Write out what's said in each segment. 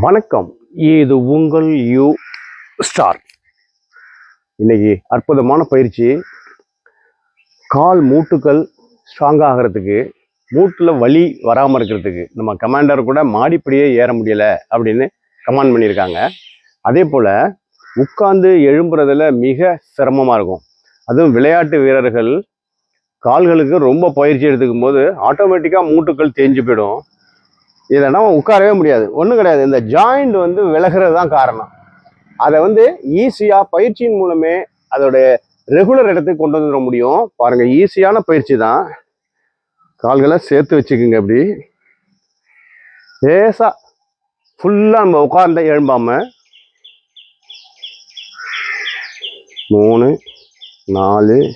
வணக்கம். இது உங்கள் யூ ஸ்டார். இன்னைக்கு அற்புதமான பயிற்சி. கால் மூட்டுக்கள் ஸ்ட்ராங் ஆகிறதுக்கு மூட்டில் வலி வராமல் இருக்கிறதுக்கு நம்ம கமாண்டர் கூட மாடிப்படியே ஏற முடியலை அப்படின்னு கமாண்ட் பண்ணியிருக்காங்க. அதே போல் உட்கார்ந்து எழும்புறதுல மிக சிரமமாக இருக்கும். அதுவும் விளையாட்டு வீரர்கள் கால்களுக்கு ரொம்ப பயிற்சி எடுத்துக்கும் போது ஆட்டோமேட்டிக்காக மூட்டுக்கள் தேஞ்சு போயிடும். இல்லைன்னா உட்காரவே முடியாது. ஒன்றும் கிடையாது. இந்த ஜாயிண்ட் வந்து விலகிறது தான் காரணம். அதை வந்து ஈஸியாக பயிற்சியின் மூலமே அதோடைய ரெகுலர் இடத்துக்கு கொண்டு வந்துட முடியும். பாருங்கள் ஈஸியான பயிற்சி தான். கால்களை சேர்த்து வச்சுக்கோங்க அப்படி. லேசாக ஃபுல்லாக நம்ம உட்கார்ந்த எழும்பாம. மூணு நாலு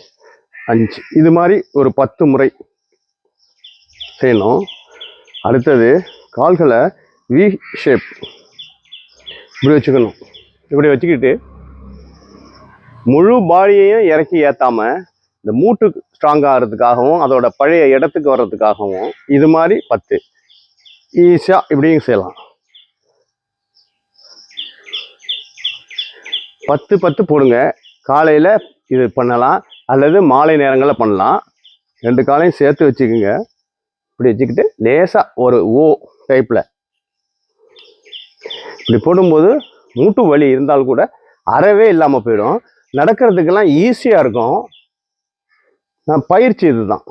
அஞ்சு. இது மாதிரி ஒரு பத்து முறை செய்யணும். அடுத்தது கால்களை வி ஷேப் இப்படி வச்சுக்கணும். இப்படி வச்சுக்கிட்டு முழு பாடியையும் இறக்கி ஏற்றாமல் இந்த மூட்டு ஸ்ட்ராங்காகிறதுக்காகவும் அதோட பழைய இடத்துக்கு வர்றதுக்காகவும் இது மாதிரி பத்து. ஈஸியாக இப்படியும் செய்யலாம். பத்து பத்து போடுங்க. காலையில் இது பண்ணலாம். அல்லது மாலை நேரங்களில் பண்ணலாம். ரெண்டு காலையும் சேர்த்து வச்சுக்கோங்க. இப்படி வச்சுக்கிட்டு லேசாக ஒரு ஓ டைப்பில் இப்படி போடும்போது மூட்டு வலி இருந்தால் கூட அறவே இல்லாமல் போயிடும். நடக்கிறதுக்கெல்லாம் ஈஸியாக இருக்கும். நான் பயிற்சி இதுதான்.